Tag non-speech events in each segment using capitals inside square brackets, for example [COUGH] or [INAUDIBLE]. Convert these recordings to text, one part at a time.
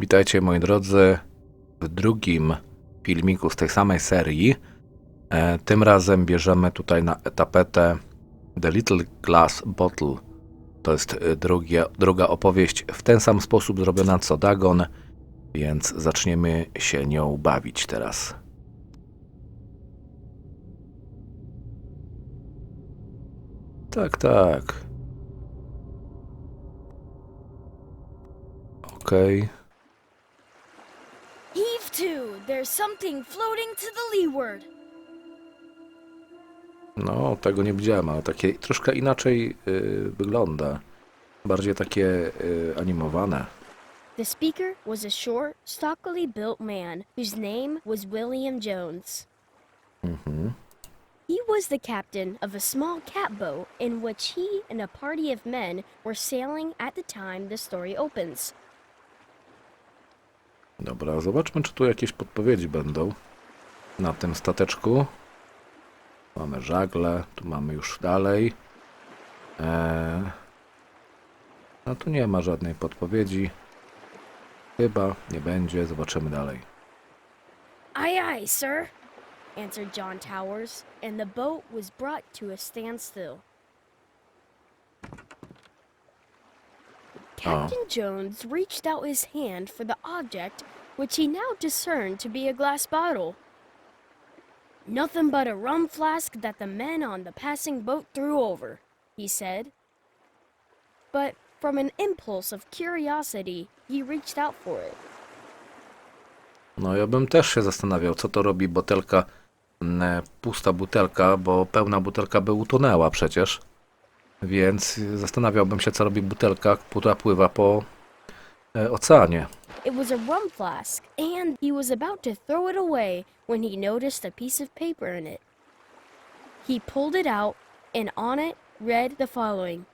Witajcie moi drodzy w drugim filmiku z tej samej serii. E, tym razem bierzemy tutaj na tapetę The Little Glass Bottle. To jest e, drugie, druga opowieść w ten sam sposób zrobiona co Dagon, więc zaczniemy się nią bawić teraz. Tak, tak. Okej. To! There's something floating to the leeward. No, tego nie widziałem, ale takie troszkę inaczej y, wygląda. Bardziej takie y, animowane. The speaker was a short, stockily built man whose name was William Jones. Mhm. He was the captain of a small catboat in which he and a party of men were sailing at the time the story opens. Dobra, zobaczmy, czy tu jakieś podpowiedzi będą na tym stateczku. Mamy żagle, tu mamy już dalej. Eee, no tu nie ma żadnej podpowiedzi. Chyba nie będzie, zobaczymy dalej. Aye, aye, sir, answered John Towers, and the boat was brought to a standstill. Captain Jones reached out his hand for the object which he now discerned to be a glass bottle. Nothing but a rum flask that the men on the passing boat threw over, he said. But from an impulse of curiosity, he reached out for it. No ja bym też się zastanawiał, co to robi butelka, mm, pusta butelka, bo pełna butelka by utonęła przecież. Więc zastanawiałbym się, co robi butelka, która pływa po e, oceanie. It was a rum flask, and he was about to throw it away when he noticed a piece of paper in it. He pulled it out, and on it read the following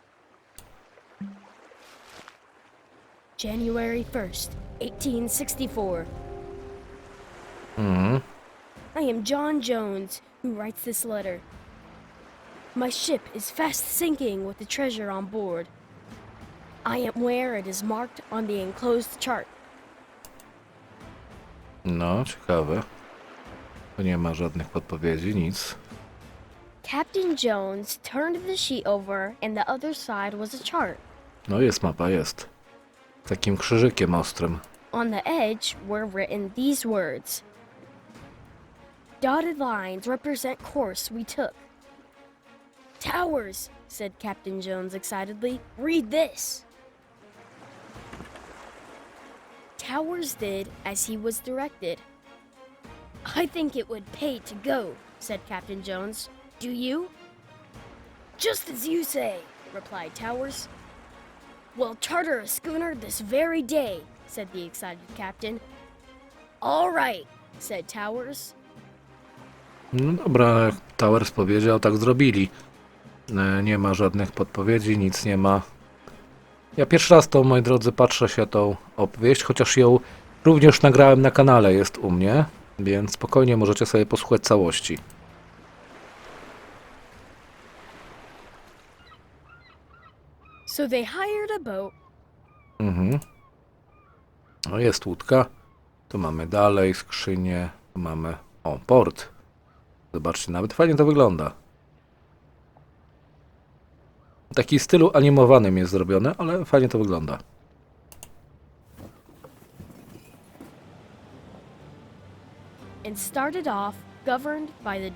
January 1st, 1864. Mhm. I am John Jones, who writes this letter. My ship is fast sinking with the treasure on board. I am where it is marked on the enclosed chart. No, ciekawe. Tu nie ma żadnych podpowiedzi, nic. Captain Jones turned the sheet over, and the other side was a chart. No jest mapa, jest. Takim krzyżykiem ostrym. On the edge were written these words Dotted lines represent course we took. Towers, said Captain Jones excitedly, read this. Towers did as he was directed. I think it would pay to go, said Captain Jones. Do you? Just as you say, replied Towers. We'll charter a schooner this very day, said the excited captain. All right, said Towers. No dobra, jak Towers powiedział, tak zrobili. E, Nie ma żadnych podpowiedzi, nic nie ma. Ja pierwszy raz to, moi drodzy, patrzę się tą opowieść, chociaż ją również nagrałem na kanale, jest u mnie, więc spokojnie możecie sobie posłuchać całości. So they hired a boat, Mhm. No jest łódka. Tu mamy dalej skrzynię. Tu mamy. O, port. Zobaczcie, nawet fajnie to wygląda. Taki stylu animowanym jest zrobione, ale fajnie to wygląda.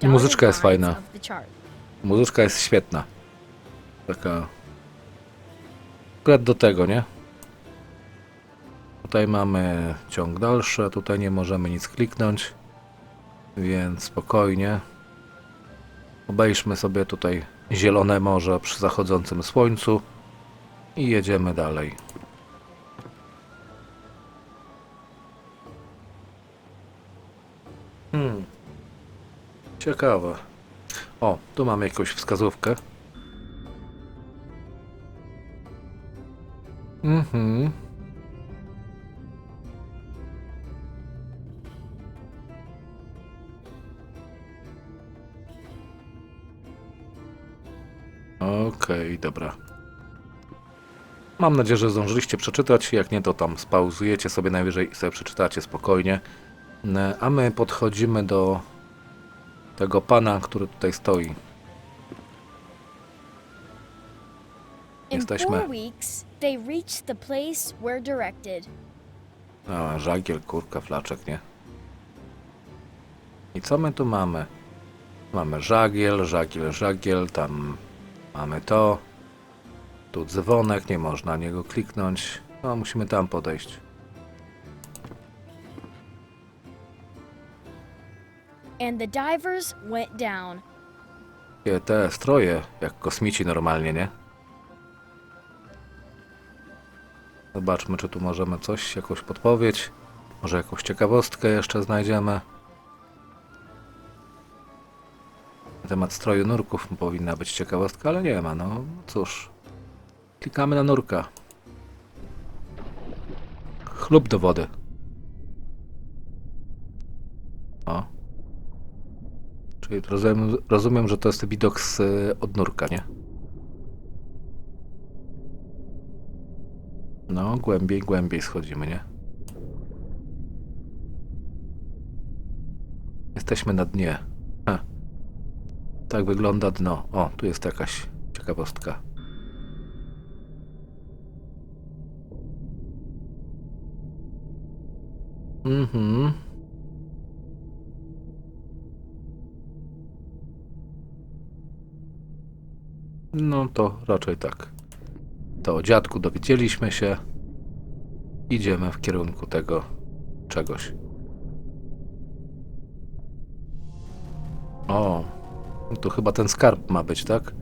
Muzyczka jest fajna. Muzyczka jest świetna. Taka. Akurat do tego, nie? Tutaj mamy ciąg dalszy, tutaj nie możemy nic kliknąć. Więc spokojnie. Obejrzmy sobie tutaj zielone morze przy zachodzącym słońcu i jedziemy dalej. Hmm. Ciekawe. O, tu mamy jakąś wskazówkę. Mhm. Okej, dobra. Mam nadzieję, że zdążyliście przeczytać. Jak nie, to tam spauzujecie sobie najwyżej i sobie przeczytacie spokojnie. A my podchodzimy do tego pana, który tutaj stoi. Jesteśmy. A, żagiel, kurka, flaczek, nie? I co my tu mamy? Mamy żagiel, żagiel, żagiel, tam mamy to. Tu dzwonek, nie można na niego kliknąć. No, musimy tam podejść. And the divers went down. Takie Te stroje, jak kosmici normalnie, nie? Zobaczmy, czy tu możemy coś, jakąś podpowiedź. Może jakąś ciekawostkę jeszcze znajdziemy. Temat stroju nurków powinna być ciekawostka, ale nie ma. No cóż. Klikamy na nurka. Chlub do wody. O. Czyli rozumiem, rozumiem, że to jest widok z y, od nurka, nie? No, głębiej, głębiej schodzimy, nie? Jesteśmy na dnie. Tak wygląda dno. O, tu jest jakaś ciekawostka. Mhm. No to raczej tak. To o dziadku dowiedzieliśmy się. Idziemy w kierunku tego czegoś. O, to chyba ten skarb ma być, tak?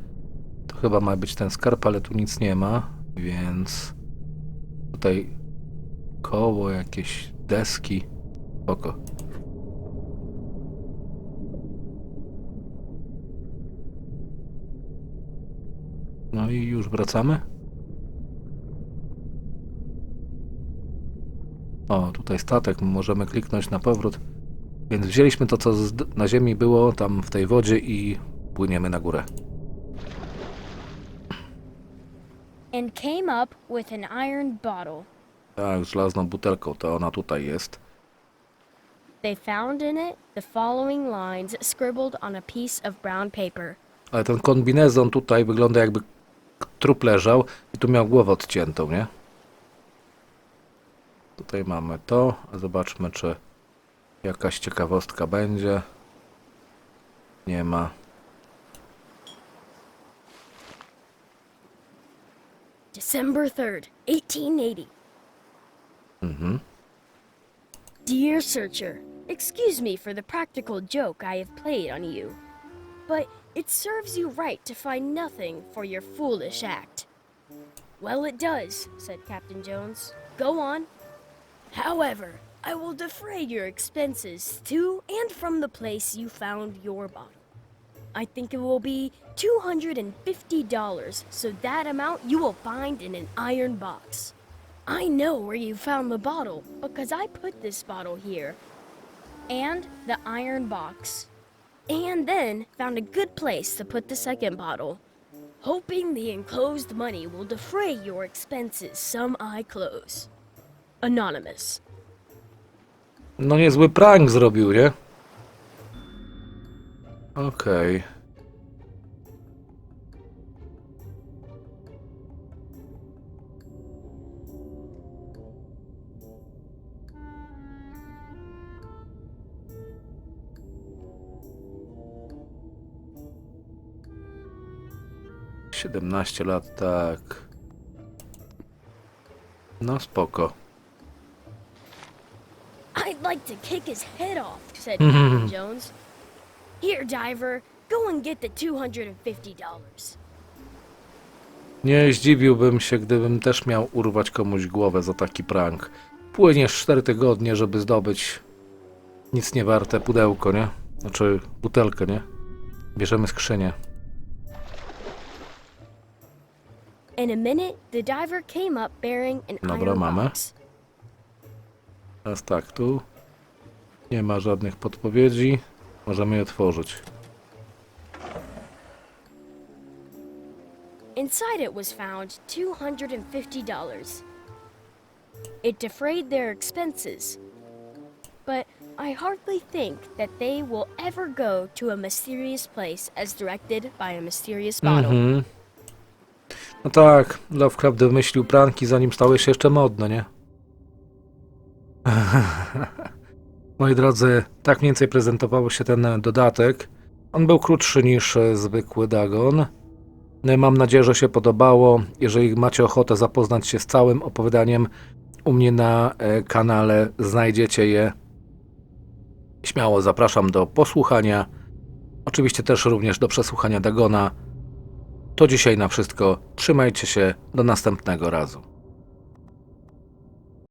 To chyba ma być ten skarb, ale tu nic nie ma, więc tutaj koło, jakieś deski. Oko. No i już wracamy. O, tutaj statek, możemy kliknąć na powrót. Więc wzięliśmy to, co na ziemi było, tam w tej wodzie i płyniemy na górę. And came up with an iron bottle. Tak, żelazną butelką, to ona tutaj jest. They found in it the following lines scribbled on a piece of brown paper. Ale ten kombinezon tutaj wygląda jakby trup leżał i tu miał głowę odciętą, nie? Tutaj mamy to. Zobaczmy, czy jakaś ciekawostka będzie. Nie ma. December 3rd, 1880. Mhm. Dear Searcher, excuse me for the practical joke I have played on you, but it serves you right to find nothing for your foolish act. Well, it does, said Captain Jones. Go on. However, I will defray your expenses to and from the place you found your bottle. I think it will be $250, so that amount you will find in an iron box. I know where you found the bottle because I put this bottle here. And the iron box. And then found a good place to put the second bottle. Hoping the enclosed money will defray your expenses some I close. Anonymous. No niezły prank zrobił, nie? Okej. Siedemnaście lat, tak. No spoko. Like to kick his head off, said Captain Jones. Here, diver, go and get the $250. Nie zdziwiłbym się, gdybym też miał urwać komuś głowę za taki prank. Płyniesz 4 tygodnie, żeby zdobyć nic nie warte pudełko, nie? Znaczy butelkę, nie? Bierzemy skrzynię. In a minute, the diver came up bearing an Dobra, iron mamy. box. Teraz tak, tu nie ma żadnych podpowiedzi. Możemy je otworzyć. Inside it was found $250. It defrayed their expenses. But I hardly think that they will ever go to a mysterious place as directed by a mysterious bottle. Mhm. No tak, Lovecraft wymyślił pranki zanim stały się jeszcze modne, nie? [LAUGHS] Moi drodzy, tak mniej więcej prezentował się ten dodatek. On był krótszy niż e, zwykły Dagon. E, Mam nadzieję, że się podobało. Jeżeli macie ochotę zapoznać się z całym opowiadaniem, u mnie na e, kanale znajdziecie je. Śmiało zapraszam do posłuchania. Oczywiście też również do przesłuchania Dagona. To dzisiaj na wszystko. Trzymajcie się. Do następnego razu.